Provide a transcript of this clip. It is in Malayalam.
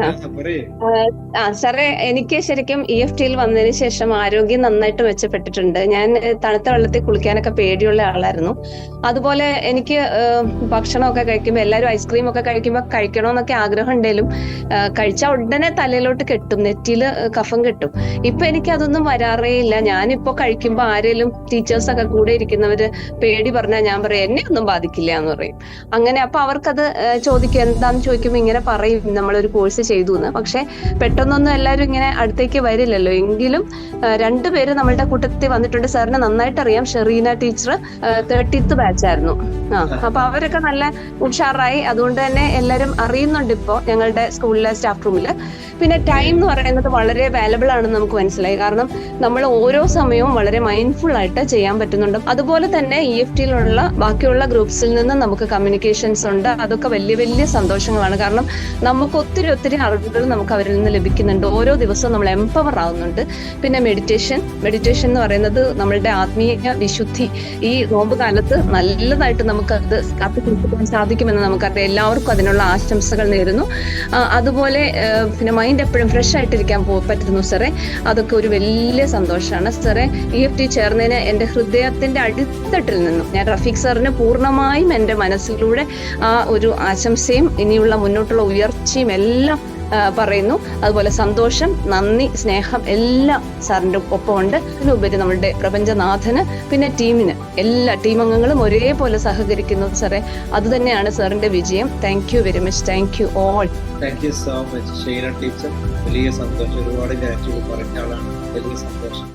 ആ. സാറേ എനിക്ക് ശരിക്കും ഇ എഫ് ടിയിൽ വന്നതിന് ശേഷം ആരോഗ്യം നന്നായിട്ട് മെച്ചപ്പെട്ടിട്ടുണ്ട്. ഞാൻ തണുത്ത വെള്ളത്തിൽ കുളിക്കാനൊക്കെ പേടിയുള്ള ആളായിരുന്നു. അതുപോലെ എനിക്ക് ഭക്ഷണമൊക്കെ കഴിക്കുമ്പോൾ എല്ലാവരും ഐസ്ക്രീം ഒക്കെ കഴിക്കുമ്പോൾ കഴിക്കണമെന്നൊക്കെ ആഗ്രഹം ഉണ്ടെങ്കിലും കഴിച്ചാൽ ഉടനെ തലയിലോട്ട് കെട്ടും നെറ്റിയിൽ കഫം കെട്ടും. ഇപ്പൊ എനിക്ക് അതൊന്നും വരാറേ ഇല്ല. ഞാനിപ്പോ കഴിക്കുമ്പോൾ ആരെങ്കിലും ടീച്ചേഴ്സൊക്കെ കൂടെ ഇരിക്കുന്നവര് പേടി പറഞ്ഞാൽ ഞാൻ പറയും എന്നെ ഒന്നും ബാധിക്കില്ല എന്ന് പറയും. അങ്ങനെ അപ്പൊ അവർക്കത് ചോദിക്കും എന്താന്ന് ചോദിക്കുമ്പോൾ ഇങ്ങനെ പറയും നമ്മളൊരു കോഴ്സ് ചെയ്തു എന്ന്. പക്ഷെ പെട്ടെന്നൊന്നും എല്ലാവരും ഇങ്ങനെ അടുത്തേക്ക് വരില്ലല്ലോ. എങ്കിലും രണ്ടുപേര് നമ്മളുടെ കൂട്ടത്തിൽ വന്നിട്ടുണ്ട്. സാറിന് നന്നായിട്ട് അറിയാം. ഷെറീന ടീച്ചർ തേർട്ടീത്ത് ബാച്ച് ആയിരുന്നു. ആ അപ്പൊ അവരൊക്കെ നല്ല ഉഷാറായി. അതുകൊണ്ട് തന്നെ എല്ലാവരും അറിയുന്നുണ്ട് ഇപ്പോ ഞങ്ങളുടെ സ്കൂളിലെ സ്റ്റാഫ് റൂമിൽ പിന്നെ ടൈം എന്ന് പറയുന്നത് വളരെ വാലബിൾ ആണെന്ന് നമുക്ക് മനസ്സിലായി. കാരണം നമ്മൾ ഓരോ സമയവും വളരെ മൈൻഡ്ഫുൾ ആയിട്ട് ചെയ്യാൻ പറ്റുന്നുണ്ട്. അതുപോലെ തന്നെ ഇ എഫ് ടിയിലുള്ള ബാക്കിയുള്ള ഗ്രൂപ്പ്സിൽ നിന്ന് നമുക്ക് കമ്മ്യൂണിക്കേഷൻസ് ഉണ്ട്. അതൊക്കെ വലിയ വലിയ സന്തോഷങ്ങളാണ്. കാരണം നമുക്ക് ഒത്തിരി ഒത്തിരി അറിവുകൾ നമുക്ക് അവരിൽ നിന്ന് ലഭിക്കുന്നുണ്ട്. ഓരോ ദിവസവും നമ്മൾ എംപവർ ആവുന്നുണ്ട്. പിന്നെ മെഡിറ്റേഷൻ മെഡിറ്റേഷൻ എന്ന് പറയുന്നത് നമ്മളുടെ ആത്മീയ വിശുദ്ധി. ഈ നോമ്പ് കാലത്ത് നല്ലതായിട്ട് നമുക്ക് അത് കാത്തുസൂക്ഷിക്കാൻ സാധിക്കുമെന്ന് നമുക്കറിയാം. എല്ലാവർക്കും അതിനുള്ള ആശംസകൾ നേരുന്നു. അതുപോലെ പിന്നെ മൈൻഡ് എപ്പോഴും ഫ്രഷ് ആയിട്ടിരിക്കാൻ പറ്റുന്നു സാറേ അതൊക്കെ ഒരു വലിയ സന്തോഷമാണ് സാറേ ഇ എഫ് ടി ചേർന്നതിന് എന്റെ ഹൃദയത്തിന്റെ അടിത്തട്ടിൽ നിന്നും ഞാൻ റഫീഖ് സാറിന് പൂർണമായും എന്റെ മനസ്സിലൂടെ ആ ഒരു ആശംസയും ഇനിയുള്ള മുന്നോട്ടുള്ള ഉയർച്ചയും എല്ലാം പറയുന്നു. അതുപോലെ സന്തോഷം നന്ദി സ്നേഹം എല്ലാം സാറിന്റെ ഒപ്പമുണ്ട്. അതിനുപരി നമ്മുടെ പ്രപഞ്ചനാഥന് പിന്നെ ടീമിന്. എല്ലാ ടീം അംഗങ്ങളും ഒരേപോലെ സഹകരിക്കുന്നു സാറേ. അതുതന്നെയാണ് സാറിന്റെ വിജയം. Thank you very much thank you all thank you so much Shaina teacher. വലിയ സന്തോഷം. ഒരുപാട് ഗ്രാറ്റുകൾ പറഞ്ഞ വലിയ സന്തോഷം.